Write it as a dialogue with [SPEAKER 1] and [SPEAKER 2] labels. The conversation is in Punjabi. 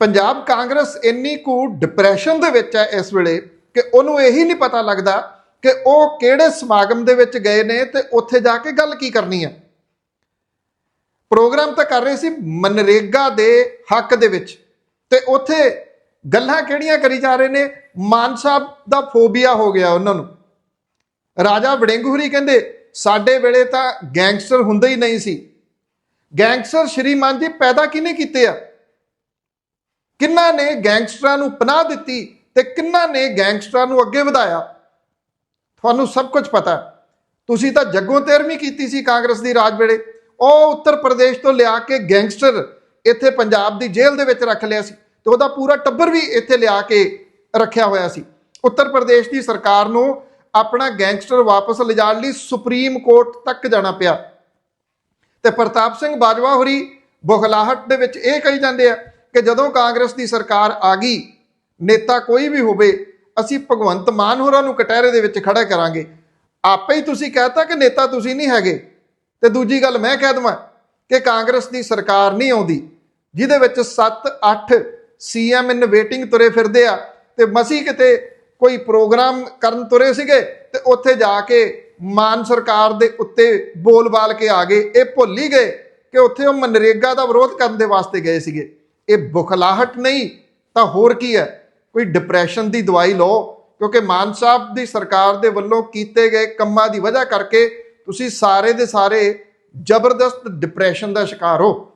[SPEAKER 1] ਪੰਜਾਬ ਕਾਂਗਰਸ ਇੰਨੀ ਕੁ ਡਿਪਰੈਸ਼ਨ ਦੇ ਵਿੱਚ ਹੈ ਇਸ ਵੇਲੇ ਕਿ ਉਹਨੂੰ ਇਹੀ ਨਹੀਂ ਪਤਾ ਲੱਗਦਾ ਕਿ ਉਹ ਕਿਹੜੇ ਸਮਾਗਮ ਦੇ ਵਿੱਚ ਗਏ ਨੇ ਤੇ ਉੱਥੇ ਜਾ ਕੇ ਗੱਲ ਕੀ ਕਰਨੀ ਹੈ। ਪ੍ਰੋਗਰਾਮ ਤਾਂ ਕਰ ਰਹੇ ਸੀ ਮਨਰੇਗਾ ਦੇ ਹੱਕ ਦੇ ਵਿੱਚ ਤੇ ਉੱਥੇ ਗੱਲਾਂ ਕਿਹੜੀਆਂ ਕਰੀ ਜਾ ਰਹੇ ਨੇ? ਮਾਨ ਸਾਹਿਬ ਦਾ ਫੋਬੀਆ ਹੋ ਗਿਆ ਉਹਨਾਂ ਨੂੰ। ਰਾਜਾ ਵੜਿੰਗਹੁਰੀ ਕਹਿੰਦੇ, ਸਾਡੇ ਵੇਲੇ ਤਾਂ ਗੈਂਗਸਟਰ ਹੁੰਦੇ ਹੀ ਨਹੀਂ ਸੀ। ਗੈਂਗਸਟਰ ਸ਼੍ਰੀਮਾਨ ਜੀ ਪੈਦਾ ਕਿਹਨੇ ਕੀਤੇ ਆ? ਕਿੰਨਾ ਨੇ ਗੈਂਗਸਟਰਾਂ ਨੂੰ ਪਨਾਹ ਦਿੱਤੀ ਤੇ ਕਿੰਨਾ ਨੇ ਗੈਂਗਸਟਰਾਂ ਨੂੰ ਅੱਗੇ ਵਧਾਇਆ? ਤੁਹਾਨੂੰ ਸਭ ਕੁਝ ਪਤਾ ਤੁਸੀਂ ਤਾਂ ਜੱਗੋਂ ਤੇਰਵੀਂ ਕੀਤੀ ਸੀ ਕਾਂਗਰਸ ਦੀ ਰਾਜ ਵੇਲੇ। ਉਹ ਉੱਤਰ ਪ੍ਰਦੇਸ਼ ਤੋਂ ਲਿਆ ਕੇ ਗੈਂਗਸਟਰ ਇੱਥੇ ਪੰਜਾਬ ਦੀ ਜੇਲ੍ਹ ਦੇ ਵਿੱਚ ਰੱਖ ਲਿਆ ਸੀ ਤੇ ਉਹਦਾ ਪੂਰਾ ਟੱਬਰ ਵੀ ਇੱਥੇ ਲਿਆ ਕੇ ਰੱਖਿਆ ਹੋਇਆ ਸੀ। ਉੱਤਰ ਪ੍ਰਦੇਸ਼ ਦੀ ਸਰਕਾਰ ਨੂੰ ਆਪਣਾ ਗੈਂਗਸਟਰ ਵਾਪਸ ਲਿਜਾਣ ਲਈ ਸੁਪਰੀਮ ਕੋਰਟ ਤੱਕ ਜਾਣਾ ਪਿਆ। ਤੇ ਪ੍ਰਤਾਪ ਸਿੰਘ ਬਾਜਵਾ ਹੋਰੀ ਬੁਖਲਾਹਟ ਦੇ ਵਿੱਚ ਇਹ ਕਹੀ ਜਾਂਦੇ ਆ ਕਿ ਜਦੋਂ ਕਾਂਗਰਸ ਦੀ ਸਰਕਾਰ ਆ ਗਈ, ਨੇਤਾ ਕੋਈ ਵੀ ਹੋਵੇ, ਅਸੀਂ ਭਗਵੰਤ ਮਾਨ ਹੋਰਾਂ ਨੂੰ ਕਟਹਿਰੇ ਦੇ ਵਿੱਚ ਖੜਾ ਕਰਾਂਗੇ। ਆਪੇ ਹੀ ਤੁਸੀਂ ਕਹਤਾ ਕਿ ਨੇਤਾ ਤੁਸੀਂ ਨਹੀਂ ਹੈਗੇ। ਤੇ ਦੂਜੀ ਗੱਲ ਮੈਂ ਕਹਿ ਦਵਾਂ ਕਿ ਕਾਂਗਰਸ ਦੀ ਸਰਕਾਰ ਨਹੀਂ ਆਉਂਦੀ, ਜਿਹਦੇ ਵਿੱਚ 7-8 ਸੀਐਮ ਇਨ ਵੇਟਿੰਗ ਤੁਰੇ ਫਿਰਦੇ ਆ। ਤੇ ਮਸੀ ਕਿਤੇ ਕੋਈ ਪ੍ਰੋਗਰਾਮ ਕਰਨ ਤੁਰੇ ਸੀਗੇ, ਤੇ ਉੱਥੇ ਜਾ ਕੇ ਮਾਨ ਸਰਕਾਰ ਦੇ ਉੱਤੇ ਬੋਲ-ਬਾਲ ਕੇ ਆ ਗਏ। ਇਹ ਭੁੱਲ ਹੀ ਗਏ ਕਿ ਉੱਥੇ ਉਹ ਮਨਰੇਗਾ ਦਾ ਵਿਰੋਧ ਕਰਨ ਦੇ ਵਾਸਤੇ ਗਏ ਸੀਗੇ। ਇਹ ਬੁਖਲਾਹਟ ਨਹੀਂ, ਤਾਂ ਹੋਰ ਕੀ ਹੈ? ਕੋਈ ਡਿਪਰੈਸ਼ਨ ਦੀ ਦਵਾਈ ਲਓ, ਕਿਉਂਕਿ ਮਾਨ ਸਾਹਿਬ ਦੀ ਸਰਕਾਰ ਦੇ ਵੱਲੋਂ ਕੀਤੇ ਗਏ ਕੰਮਾਂ ਦੀ ਵਜ੍ਹਾ ਕਰਕੇ ਤੁਸੀਂ ਸਾਰੇ ਦੇ ਸਾਰੇ ਜ਼ਬਰਦਸਤ ਡਿਪਰੈਸ਼ਨ ਦਾ ਸ਼ਿਕਾਰ ਹੋ।